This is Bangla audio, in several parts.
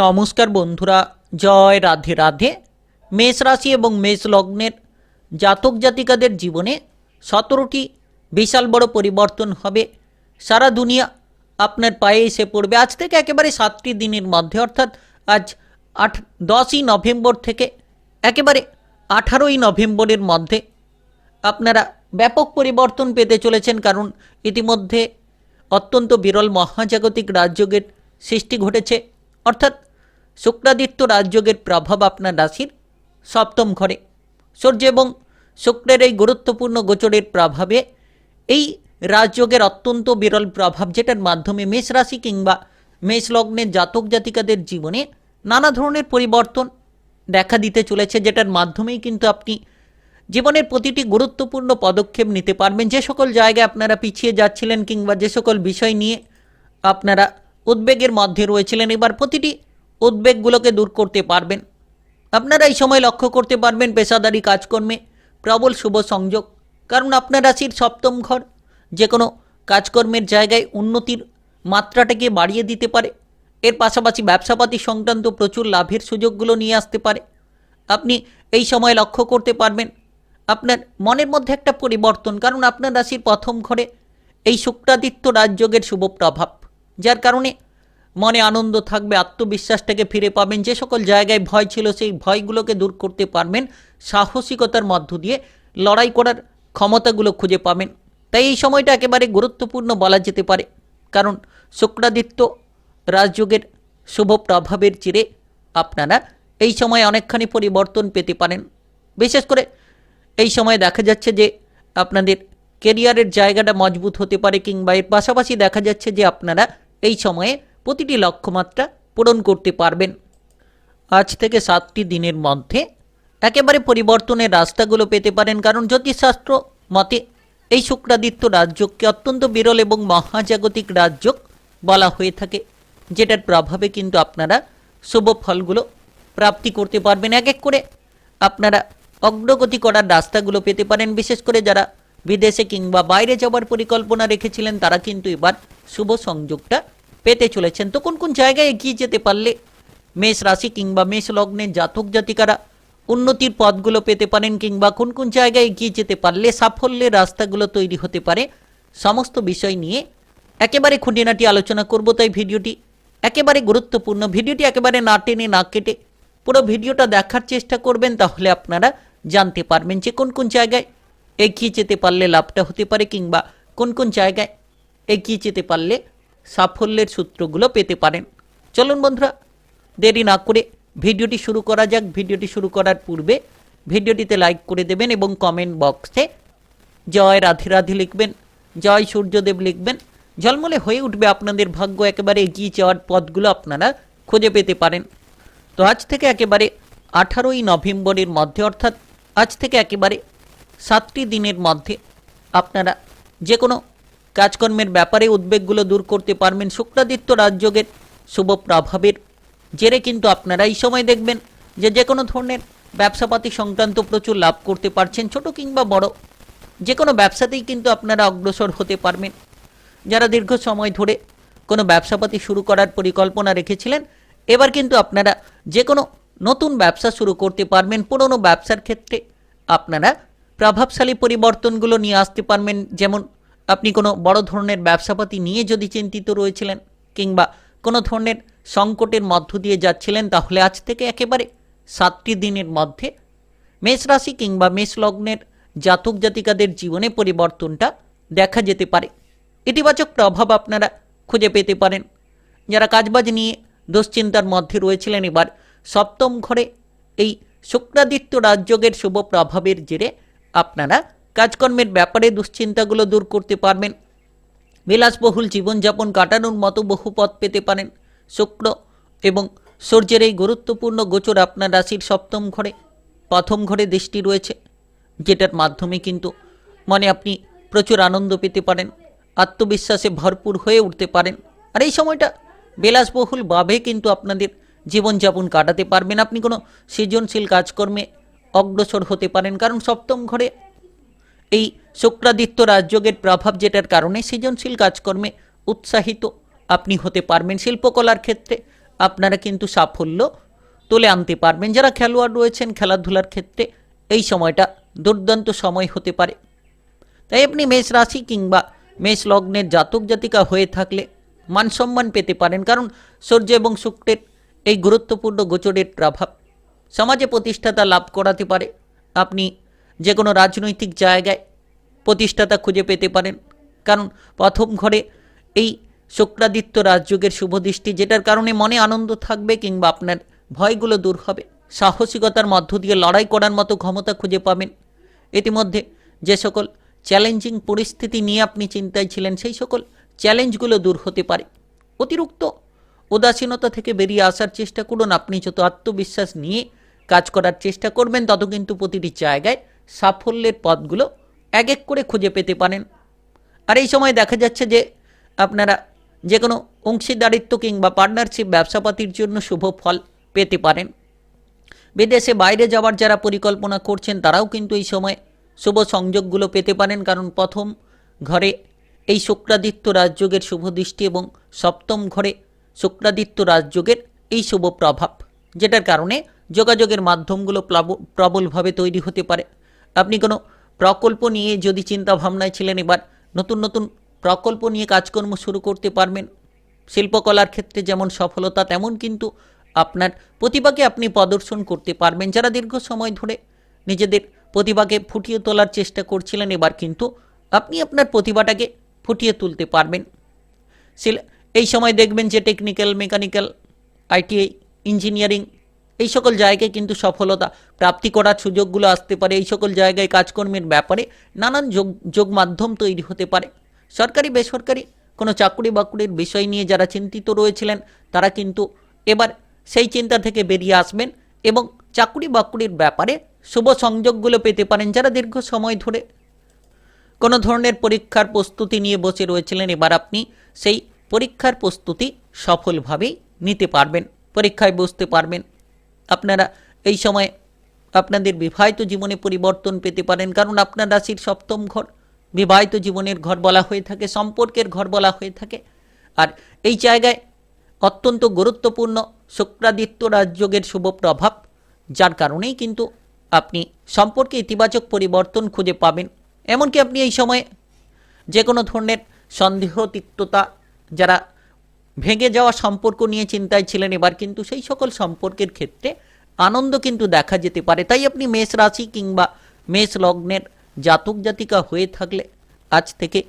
নমস্কার বন্ধুরা, জয় রাধে রাধে। মেষ রাশি এবং মেষ লগ্নের জাতক জাতিকাদের জীবনে সতেরোটি বিশাল বড় পরিবর্তন হবে। সারা দুনিয়া আপনার পায়ে এসে পড়বে। আজ থেকে একেবারে সাতটি দিনের মধ্যে, অর্থাৎ আজ আট দশই নভেম্বর থেকে একেবারে আঠারোই নভেম্বরের মধ্যে আপনারা ব্যাপক পরিবর্তন পেতে চলেছেন কারণ ইতিমধ্যে অত্যন্ত বিরল মহাজাগতিক রাজযোগের সৃষ্টি ঘটেছে। অর্থাৎ শুক্রাদিত্য রাজযোগের প্রভাব আপনার রাশির সপ্তম ঘরে। সূর্য এবং শুক্রের এই গুরুত্বপূর্ণ গোচরের প্রভাবে এই রাজযোগের অত্যন্ত বিরল প্রভাব যেটার মাধ্যমে মেষ রাশি কিংবা মেষ লগ্নের জাতক জাতিকাদের জীবনে নানা ধরনের পরিবর্তন দেখা দিতে চলেছে যেটার মাধ্যমেই কিন্তু আপনি জীবনের প্রতিটি গুরুত্বপূর্ণ পদক্ষেপ নিতে পারবেন। যে সকল জায়গায় আপনারা পিছিয়ে যাচ্ছিলেন কিংবা যে সকল বিষয় নিয়ে আপনারা উদ্বেগের মধ্যে রয়েছিলেন এবার প্রতিটি উদ্বেগগুলোকে দূর করতে পারবেন। আপনারা এই সময় লক্ষ্য করতে পারবেন পেশাদারি কাজকর্মে প্রবল শুভ সংযোগ। কারণ আপনার রাশির সপ্তম ঘর যে কোনো কাজকর্মের জায়গায় উন্নতির মাত্রাটাকে বাড়িয়ে দিতে পারে। এর পাশাপাশি ব্যবসাপাতি সংক্রান্ত প্রচুর লাভের সুযোগগুলো নিয়ে আসতে পারে। আপনি এই সময় লক্ষ্য করতে পারবেন আপনার মনের মধ্যে একটা পরিবর্তন। কারণ আপনার রাশির প্রথম ঘরে এই শুক্রাদিত্য রাজযোগের শুভ প্রভাব। যার কারণে মনে আনন্দ থাকবে, আত্মবিশ্বাসটাকে ফিরে পাবেন। যে সকল জায়গায় ভয় ছিল, সেই ভয়গুলোকে দূর করতে পারবেন। সাহসিকতার মধ্য দিয়ে লড়াই করার ক্ষমতাগুলো খুঁজে পাবেন। তাই এই সময়টা একেবারে গুরুত্বপূর্ণ বলা যেতে পারে। কারণ শুক্রাদিত্য রাজযোগের শুভ প্রভাবের চিরে আপনারা এই সময় অনেকখানি পরিবর্তন পেতে পারেন। বিশেষ করে এই সময় দেখা যাচ্ছে যে আপনাদের কেরিয়ারের জায়গাটা মজবুত হতে পারে কিংবা এর পাশাপাশি দেখা যাচ্ছে যে আপনারা এই সময়ে প্রতিটি লক্ষ্যমাত্রা পূরণ করতে পারবেন। আজ থেকে সাতটি দিনের মধ্যে একেবারে পরিবর্তনের রাস্তাগুলো পেতে পারেন, কারণ জ্যোতিষশাস্ত্র মতে এই শুক্রাদিত্য রাজযোগকে অত্যন্ত বিরল এবং মহাজাগতিক রাজযোগ বলা হয়ে থাকে, যেটার প্রভাবে কিন্তু আপনারা শুভ ফলগুলো প্রাপ্তি করতে পারবেন। এক এক করে আপনারা অগ্রগতি করার রাস্তাগুলো পেতে পারেন, বিশেষ করে যারা বিদেশে কিংবা বাইরে যাওয়ার পরিকল্পনা রেখেছিলেন, তারা কিন্তু এবার শুভ সংযোগটা পেতে চলেছেন। তো কোন কোন জায়গায় এগিয়ে যেতে পারলে মেষ রাশি কিংবা মেষ লগ্নের জাতক জাতিকারা উন্নতির পথগুলো পেতে পারেন কিংবা কোন কোন জায়গায় এগিয়ে যেতে পারলে সাফল্যের রাস্তাগুলো তৈরি হতে পারে, সমস্ত বিষয় নিয়ে একেবারে খুঁটিনাটি আলোচনা করব। তাই ভিডিওটি একেবারে গুরুত্বপূর্ণ। ভিডিওটি একেবারে না টেনে না কেটে পুরো ভিডিওটা দেখার চেষ্টা করবেন, তাহলে আপনারা জানতে পারবেন যে কোন কোন জায়গায় এগিয়ে যেতে পারলে লাভটা হতে পারে কিংবা কোন কোন জায়গায় এগিয়ে যেতে পারলে সাফল্যের সূত্রগুলো পেতে পারেন। চলুন বন্ধুরা, দেরি না করে ভিডিওটি শুরু করা যাক। ভিডিওটি শুরু করার পূর্বে ভিডিওটিতে লাইক করে দেবেন এবং কমেন্ট বক্সে জয় রাধে রাধে লিখবেন, জয় সূর্যদেব লিখবেন। ঝলমলে হয়ে উঠবে আপনাদের ভাগ্য, একেবারে এগিয়ে যাওয়ার পথগুলো আপনারা খুঁজে পেতে পারেন। তো আজ থেকে একেবারে আঠারোই নভেম্বরের মধ্যে, অর্থাৎ আজ থেকে একেবারে সাতটি দিনের মধ্যে আপনারা যে কোনো কাজকর্মের ব্যাপারে উদ্বেগগুলো দূর করতে পারবেন। শুক্রাদিত্য রাজযোগের শুভ প্রভাবের জেরে কিন্তু আপনারা এই সময় দেখবেন যে যে কোনো ধরনের ব্যবসাপাতি সংক্রান্ত প্রচুর লাভ করতে পারছেন, ছোট কিংবা বড়। যে কোনো ব্যবসাতেই কিন্তু আপনারা অগ্রসর হতে পারবেন। যারা দীর্ঘ সময় ধরে কোনো ব্যবসাপাতি শুরু করার পরিকল্পনা রেখেছিলেন, এবার কিন্তু আপনারা যে কোনো নতুন ব্যবসা শুরু করতে পারবেন। পুরনো ব্যবসার ক্ষেত্রে আপনারা প্রভাবশালী পরিবর্তনগুলো নিয়ে আসতে পারবেন। যেমন আপনি কোনো বড় ধরনের ব্যবসাপাতি নিয়ে যদি চিন্তিত রয়েছিলেন কিংবা কোনো ধরনের সংকটের মধ্য দিয়ে যাচ্ছিলেন, তাহলে আজ থেকে একেবারে সাতটি দিনের মধ্যে মেষ রাশি কিংবা মেষ লগ্নের জাতক জাতিকাদের জীবনে পরিবর্তনটা দেখা যেতে পারে। ইতিবাচক প্রভাব আপনারা খুঁজে পেতে পারেন। যারা কাজবাজ নিয়ে দুশ্চিন্তার মধ্যে রয়েছিলেন, এবার সপ্তম ঘরে এই শুক্রাদিত্য রাজযোগের শুভ প্রভাবের জেরে আপনারা কাজকর্মের ব্যাপারে দুশ্চিন্তাগুলো দূর করতে পারবেন। বিলাসবহুল জীবনযাপন কাটানোর মতো বহু পথ পেতে পারেন। শুক্র এবং সূর্যের এই গুরুত্বপূর্ণ গোচর আপনার রাশির সপ্তম ঘরে, প্রথম ঘরে দৃষ্টি রয়েছে, যেটার মাধ্যমে কিন্তু মনে আপনি প্রচুর আনন্দ পেতে পারেন, আত্মবিশ্বাসে ভরপুর হয়ে উঠতে পারেন। আর এই সময়টা বিলাসবহুলভাবে কিন্তু আপনাদের জীবনযাপন কাটাতে পারবেন। আপনি কোনো সৃজনশীল কাজকর্মে অগ্রসর হতে পারেন, কারণ সপ্তম ঘরে এই শুক্রাদিত্য রাজযোগের প্রভাব যেটার কারণে সৃজনশীল কাজকর্মে উৎসাহিত আপনি হতে পারবেন। শিল্পকলার ক্ষেত্রে আপনারা কিন্তু সাফল্য তুলে আনতে পারবেন। যারা খেলোয়াড় রয়েছেন খেলাধুলার ক্ষেত্রে এই সময়টা দুর্দান্ত সময় হতে পারে। তাই আপনি মেষ রাশি কিংবা মেষ লগ্নের জাতক জাতিকা হয়ে থাকলে মান সম্মান পেতে পারেন, কারণ সূর্য এবং শুক্রের এই গুরুত্বপূর্ণ গোচরের প্রভাব সমাজে প্রতিষ্ঠাতা লাভ করাতে পারে। আপনি যে কোনো রাজনৈতিক জায়গায় প্রতিষ্ঠাতা খুঁজে পেতে পারেন। কারণ প্রথম ঘরে এই শুক্রাদিত্য রাজযোগের শুভদৃষ্টি যেটার কারণে মনে আনন্দ থাকবে কিংবা আপনার ভয়গুলো দূর হবে। সাহসিকতার মধ্য দিয়ে লড়াই করার মতো ক্ষমতা খুঁজে পাবেন। ইতিমধ্যে যে সকল চ্যালেঞ্জিং পরিস্থিতি নিয়ে আপনি চিন্তায় ছিলেন, সেই সকল চ্যালেঞ্জগুলো দূর হতে পারে। অতিরিক্ত উদাসীনতা থেকে বেরিয়ে আসার চেষ্টা করুন। আপনি যত আত্মবিশ্বাস নিয়ে কাজ করার চেষ্টা করবেন, তত কিন্তু প্রতিটি জায়গায় সাফল্যের পথগুলো এক এক করে খুঁজে পেতে পারেন। আর এই সময় দেখা যাচ্ছে যে আপনারা যে কোনো অংশীদারিত্ব কিংবা পার্টনারশিপ ব্যবসাপাতির জন্য শুভ ফল পেতে পারেন। বিদেশে বাইরে যাওয়ার যারা পরিকল্পনা করছেন, তারাও কিন্তু এই সময় শুভ সংযোগগুলো পেতে পারেন। কারণ প্রথম ঘরে এই শুক্রাদিত্য রাজযোগের শুভ দৃষ্টি এবং সপ্তম ঘরে শুক্রাদিত্য রাজযোগের এই শুভ প্রভাব, যেটার কারণে যোগাযোগের মাধ্যমগুলো প্রবলভাবে তৈরি হতে পারে। আপনি কোনো প্রকল্প নিয়ে যদি চিন্তা ভাবনায় ছিলেন এবার, নতুন নতুন প্রকল্প নিয়ে কাজকর্ম শুরু করতে পারবেন। শিল্পকলার ক্ষেত্রে যেমন সফলতা, তেমন কিন্তু আপনার প্রতিভাকে আপনি প্রদর্শন করতে পারবেন। যারা দীর্ঘ সময় ধরে নিজেদের প্রতিভাকে ফুটিয়ে তোলার চেষ্টা করছিলেন, এবার কিন্তু আপনি আপনার প্রতিভাটাকে ফুটিয়ে তুলতে পারবেন। এই সময় দেখবেন যে টেকনিক্যাল মেকানিক্যাল আইটিআই ইঞ্জিনিয়ারিং এই সকল জায়গায় কিন্তু সফলতা প্রাপ্তি করার সুযোগগুলো আসতে পারে। এই সকল জায়গায় কাজকর্মের ব্যাপারে নানান যোগ যোগ মাধ্যম তৈরি হতে পারে। সরকারি, বেসরকারি কোনো চাকরি বাকরির বিষয় নিয়ে যারা চিন্তিত রয়েছিলেন, তারা কিন্তু এবার সেই চিন্তা থেকে বেরিয়ে আসবেন এবং চাকরি বাকরির ব্যাপারে শুভ সংযোগগুলো পেতে পারেন যারা দীর্ঘ সময় ধরে কোনো ধরনের পরীক্ষার প্রস্তুতি নিয়ে বসে রয়েছিলেন। এবার আপনি সেই পরীক্ষার প্রস্তুতি সফলভাবেই নিতে পারবেন, পরীক্ষায় বসতে পারবেন। আপনারা এই সময় আপনাদের বিবাহিত জীবনে পরিবর্তন পেতে পারেন, কারণ আপনার রাশির সপ্তম ঘর বিবাহিত জীবনের ঘর বলা হয়ে থাকে, সম্পর্কের ঘর বলা হয়ে থাকে। আর এই জায়গায় অত্যন্ত গুরুত্বপূর্ণ শুক্রাদিত্য রাজযোগের শুভ প্রভাব, যার কারণেই কিন্তু আপনি সম্পর্কে ইতিবাচক পরিবর্তন খুঁজে পাবেন। এমনকি আপনি এই সময়ে যে কোনো ধরনের সন্দেহ তিক্ততা যারা ভেঙে যাওয়া সম্পর্ক নিয়ে চিন্তায় ছিলেন এবার কিন্তু সেই সকল সম্পর্কের ক্ষেত্রে আনন্দ কিন্তু দেখা যেতে পারে। তাই আপনি মেষ রাশি কিংবা মেষ লগ্নের জাতক জাতিকা হয়ে থাকলে আজ থেকে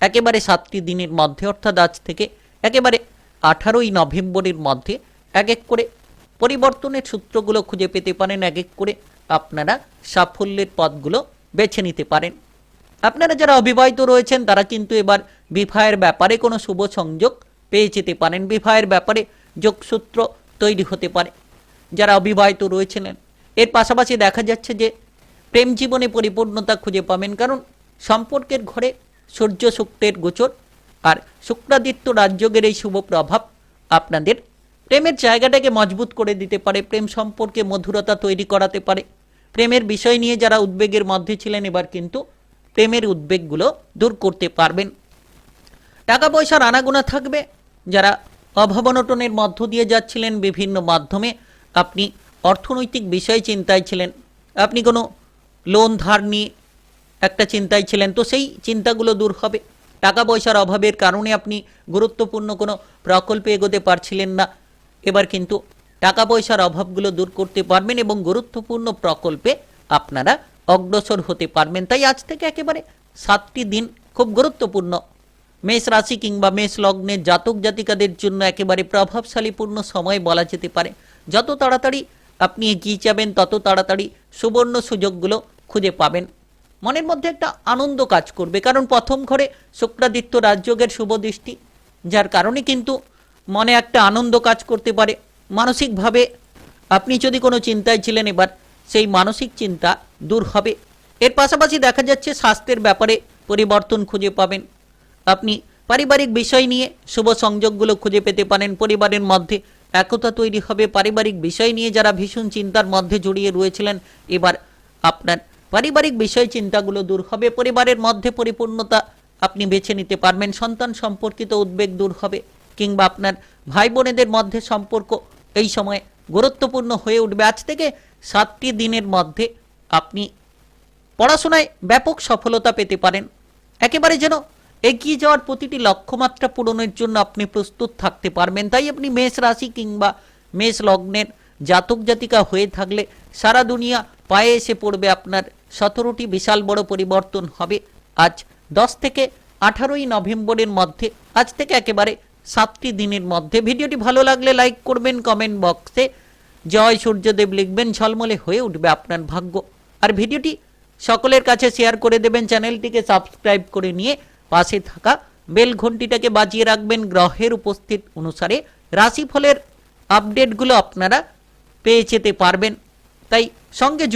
একেবারে সাতটি দিনের মধ্যে, অর্থাৎ আজ থেকে একেবারে আঠারোই নভেম্বরের মধ্যে এক এক করে পরিবর্তনের সূত্রগুলো খুঁজে পেতে পারেন, এক এক করে আপনারা সাফল্যের পথগুলো বেছে নিতে পারেন। আপনারা যারা অবিবাহিত রয়েছেন, তারা কিন্তু এবার বিবাহের ব্যাপারে কোনো শুভ সংযোগ পেয়ে যেতে পারেন। বিবাহের ব্যাপারে যোগসূত্র তৈরি হতে পারে। যারা অবিবাহিত রয়েছিলেন, এর পাশাপাশি দেখা যাচ্ছে যে প্রেম জীবনে পরিপূর্ণতা খুঁজে পাবেন কারণ সম্পর্কের ঘরে সূর্য শুক্রের গোচর আর শুক্রাদিত্য রাজযোগের এই শুভ প্রভাব আপনাদের প্রেমের জায়গাটাকে মজবুত করে দিতে পারে, প্রেম সম্পর্কে মধুরতা তৈরি করাতে পারে। প্রেমের বিষয় নিয়ে যারা উদ্বেগের মধ্যে ছিলেন, এবার কিন্তু প্রেমের উদ্বেগগুলো দূর করতে পারবেন। টাকা পয়সার আনাগোনা থাকবে। যারা অভাবনটনের মধ্য দিয়ে যাচ্ছিলেন বিভিন্ন মাধ্যমে, আপনি অর্থনৈতিক বিষয় চিন্তায় ছিলেন। আপনি কোনো লোন ধার নিয়ে একটা চিন্তায় ছিলেন, তো সেই চিন্তাগুলো দূর হবে। টাকা পয়সার অভাবের কারণে আপনি গুরুত্বপূর্ণ কোনো প্রকল্পে এগোতে পারছিলেন না। এবার কিন্তু টাকা পয়সার অভাবগুলো দূর করতে পারবেন এবং গুরুত্বপূর্ণ প্রকল্পে আপনারা অগ্রসর হতে পারবেন। তাই আজ থেকে একেবারে সাতটি দিন খুব গুরুত্বপূর্ণ মেষ রাশি কিংবা মেষ লগ্নের জাতক জাতিকাদের জন্য একেবারে প্রভাবশালীপূর্ণ সময় বলা যেতে পারে। যত তাড়াতাড়ি আপনি এগিয়ে যাবেন, তত তাড়াতাড়ি সুবর্ণ সুযোগগুলো খুঁজে পাবেন। মনের মধ্যে একটা আনন্দ কাজ করবে, কারণ প্রথম ঘরে শুক্রাদিত্য রাজযোগের শুভ দৃষ্টি, যার কারণে কিন্তু মনে একটা আনন্দ কাজ করতে পারে। মানসিকভাবে আপনি যদি কোনো চিন্তায় ছিলেন এবার, সেই মানসিক চিন্তা দূর হবে। এর পাশাপাশি দেখা যাচ্ছে স্বাস্থ্যের ব্যাপারে পরিবর্তন খুঁজে পাবেন। আপনি পারিবারিক বিষয় নিয়ে শুভ সংযোগগুলো খুঁজে পেতে পারেন। পরিবারের মধ্যে একতা তৈরি হবে। পারিবারিক বিষয় নিয়ে যারা ভীষণ চিন্তার মধ্যে জড়িয়ে রয়েছিলেন, এবার আপনার পারিবারিক বিষয় চিন্তাগুলো দূর হবে। পরিবারের মধ্যে পরিপূর্ণতা আপনি বেছে নিতে পারবেন। সন্তান সম্পর্কিত উদ্বেগ দূর হবে কিংবা আপনার ভাই বোনেদের মধ্যে সম্পর্ক এই সময় গুরুত্বপূর্ণ হয়ে উঠবে। আজ থেকে সাতটি দিনের মধ্যে আপনি পড়াশোনায় ব্যাপক সফলতা পেতে পারেন। একেবারে যেন এগিয়ে যাওয়ার প্রতিটি লক্ষ্যমাত্রা পূরণের জন্য আপনি প্রস্তুত থাকতে পারবেন। তাই আপনি মেষ রাশি কিংবা মেষ লগ্নের জাতক জাতিকা হয়ে থাকলে সারা দুনিয়া পায়ে এসে পড়বে, আপনার সতেরোটি বিশাল বড় পরিবর্তন হবে। আজ দশ থেকে আঠারোই নভেম্বরের মধ্যে, আজ থেকে একেবারে সাতটি দিনের মধ্যে। ভিডিওটি ভালো লাগলে লাইক করবেন, কমেন্ট বক্সে জয় সূর্যদেব লিখবেন, ঝলমলে হয়ে উঠবে আপনার ভাগ্য। আর ভিডিওটি সকলের কাছে শেয়ার করে দেবেন, চ্যানেলটিকে সাবস্ক্রাইব করে নিয়ে পাশে থাকা বেল ঘন্টিটাকে বাজিয়ে রাখবেন গ্রহের উপস্থিত অনুসারে। রাশিফলের আপডেটগুলো আপনারা পেয়ে যেতে পারবেন। তাই সঙ্গে